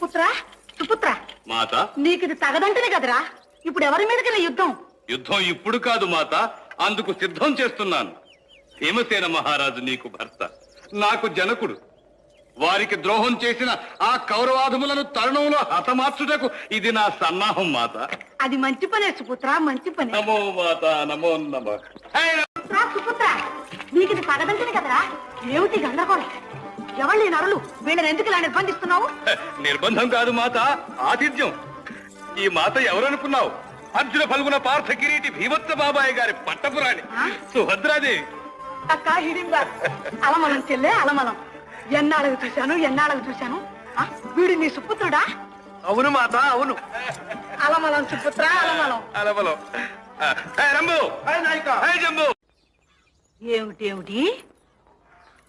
సుపుత్ర సుపుత్ర. మాత? నీకు ఇది తగదంటనే కదరా. ఇప్పుడు ఎవరి మీదకి యుద్ధం? యుద్ధం ఇప్పుడు కాదు మాత. అందుకు సిద్ధం చేస్తున్నాను. భీమసేన మహారాజు నీకు భర్త. నాకు జనకుడు. వారికి ద్రోహం చేసిన ఆ కౌరవాధములను తరుణంలో హతమార్చుటకు ఇది నా సన్నాహం మాత. అది మంచి పనే సుపుత్ర మంచి పని. నమో మాత నమో నమ. సుపుత్ర. తగదంటనే కదరా? ఏమిటి గందరగోళం? ఎవరు ఈ నరులు వీళ్ళని ఎందుకు ఇలా నిర్బంధిస్తున్నావు? నిర్బంధం కాదు మాత ఆతిథ్యం. ఈ మాత ఎవరనుకున్నావు? అర్జున ఫల్గుణ పార్థ కిరీటి భీమత్త బాబాయ్ గారి పట్టపురాణి. ఆ? సుభద్రాదేవి అక్క హిడింబా. అలమలం చెల్లె అలమలం. ఎన్నాళ్ళకు చూశాను ఎన్నాళ్ళకు చూశాను? ఆ, వీడు నీ సుపుత్రుడా? అవును మాత అవును. అలమలం సుపుత్ర అలమలం. అలవలో రంబు. జంబు. ఏమిటి ఏమిటి